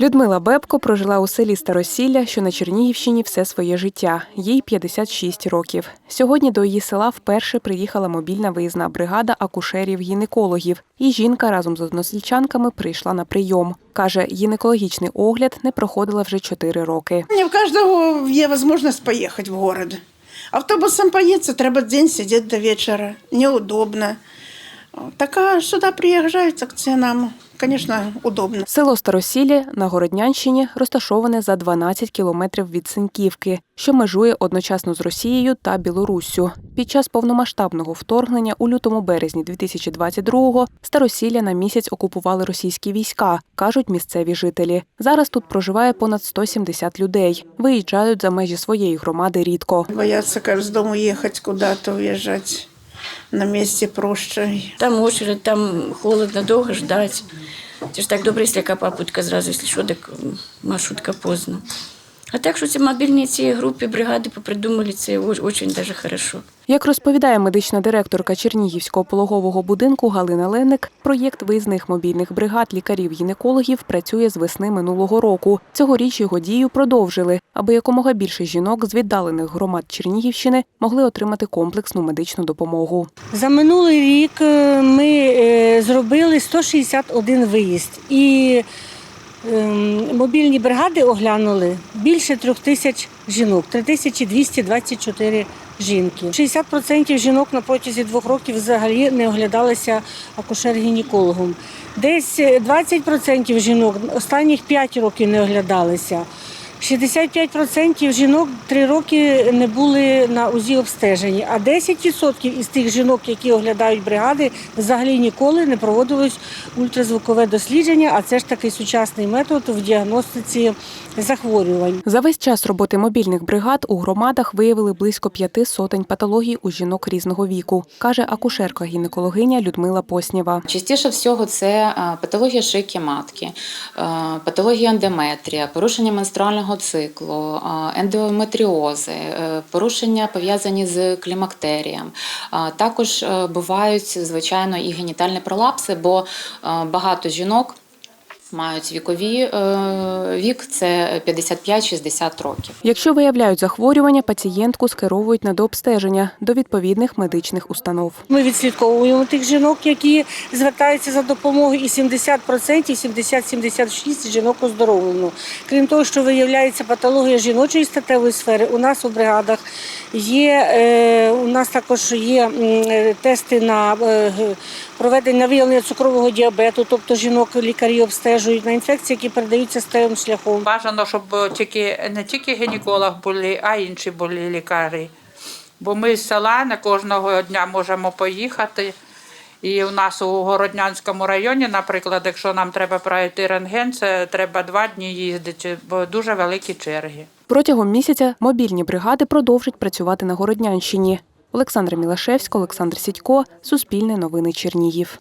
Людмила Бебко прожила у селі Старосілля, що на Чернігівщині все своє життя. Їй 56 років. Сьогодні до її села вперше приїхала мобільна виїзна бригада акушерів-гінекологів. І жінка разом з односельчанками прийшла на прийом. Каже, гінекологічний огляд не проходила вже 4 роки. Не в каждого є можливість поїхати в город. Автобусом поїться, треба день сидіти до вечора. Неудобно. Так а сюди приїжджають так це нам, звісно, удобно. Село Старосілля на Городнянщині розташоване за 12 кілометрів від Синьківки, що межує одночасно з Росією та Білоруссю. Під час повномасштабного вторгнення у лютому березні 2022-го Старосілля на місяць окупували російські війська, кажуть місцеві жителі. Зараз тут проживає понад 170 людей. Виїжджають за межі своєї громади рідко. Бояться, кажуть, з дому їхати куди-то, уїжджати. На місці проще. Там очередь, там холодно, довго ждать. Це ж так добре, якщо яка папутка зразу, якщо що, так маршрутка поздно. А так, що ці мобільні ці групи, бригади попридумали, це дуже даже хорошо. Як розповідає медична директорка Чернігівського пологового будинку Галина Ленник, проєкт виїзних мобільних бригад лікарів-гінекологів працює з весни минулого року. Цьогоріч його дію продовжили, аби якомога більше жінок з віддалених громад Чернігівщини могли отримати комплексну медичну допомогу. За минулий рік е, ми е, зробили 161 виїзд і мобільні бригади оглянули більше трьох тисяч жінок, 3224 жінки. 60% жінок на протязі двох років взагалі не оглядалися акушер-гінекологом. Десь е, 20% жінок останніх 5 років не оглядалися. 65% жінок три роки не були на УЗІ обстежені, а 10% із тих жінок, які оглядають бригади, взагалі ніколи не проводилось ультразвукове дослідження, а це ж такий сучасний метод в діагностиці захворювань. За весь час роботи мобільних бригад у громадах виявили близько п'яти сотень патологій у жінок різного віку, каже акушерка-гінекологиня Людмила Поснєва. Частіше всього це е, патологія шийки матки, е, патологія ендометрія, порушення менструального циклу, е, ендометріози, е, порушення пов'язані з клімактерієм. Також е, бувають, звичайно, і генітальні пролапси, бо е, багато жінок. Мають вікові е, вік це 55-60 років. Якщо виявляють захворювання, пацієнтку скеровують на дообстеження до відповідних медичних установ. Ми відслідковуємо тих жінок, які звертаються за допомогою, і 70%, 70-76 жінок оздоровлено. Крім того, що виявляється патологія жіночої статевої сфери, у нас у бригадах є е, у нас також є е, тести на проведення виявлення цукрового діабету, тобто жінок лікарі обстежують на інфекції, які передаються статевим шляхом. Бажано, щоб тільки не тільки гінеколог були, а й інші були лікарі. Бо ми з села не кожного дня можемо поїхати. І у нас у Городнянському районі, наприклад, якщо нам треба пройти рентген, це треба два дні їздити, бо дуже великі черги. Протягом місяця мобільні бригади продовжать працювати на Городнянщині. Олександра Мілашевська, Олександр Сідько, Суспільне новини Чернігів.